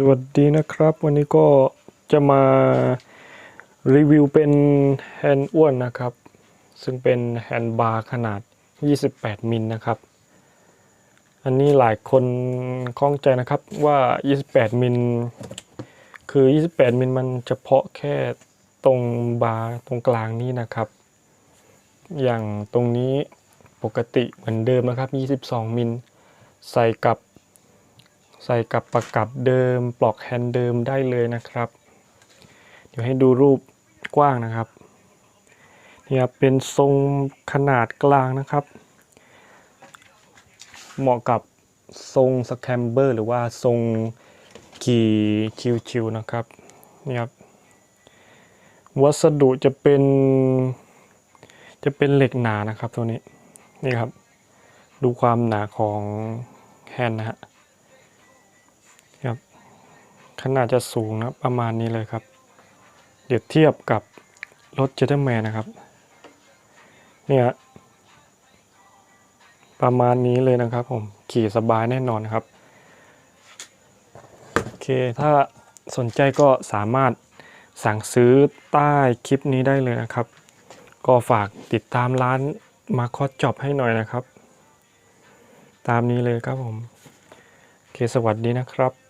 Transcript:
สวัสดีนะครับ วันนี้ก็จะมารีวิวเป็นแฮนด์อ้วนนะครับ ซึ่งเป็นแฮนด์บาร์ขนาด 28 มิลนะครับ อันนี้หลายคนข้องใจนะครับว่า 28 มิลคือ 28 มิลมันเฉพาะแค่ตรงบาร์ตรงกลางนี้นะครับ อย่างตรงนี้ปกติเหมือนเดิมนะครับ 22 มิลใส่กับ ใส่กับประกับเดิมปลอกแฮนด์เดิมได้เลยนะครับ เดี๋ยวให้ดูรูปกว้างนะครับนี่ครับเป็นทรงขนาดกลางนะครับ เหมาะกับทรงสแคมเบอร์หรือว่าทรงขี่ชิวๆนะครับนี่ครับ วัสดุจะเป็น จะเป็นเหล็กหนานะครับตัวนี้ นี่ครับ ดูความหนาของแฮนด์นะฮะ ครับ ขนาดจะสูงนะประมาณนี้เลยครับ เดี๋ยวเทียบกับรถเจตแมนนะครับ เนี่ยประมาณนี้เลยนะครับผมขี่สบายแน่นอนครับ โอเค ถ้าสนใจก็สามารถสั่งซื้อใต้คลิปนี้ได้เลยนะครับ ก็ฝากติดตามร้านมาคอสจอบให้หน่อยนะครับ ตามนี้เลยครับผม โอเค สวัสดีนะครับ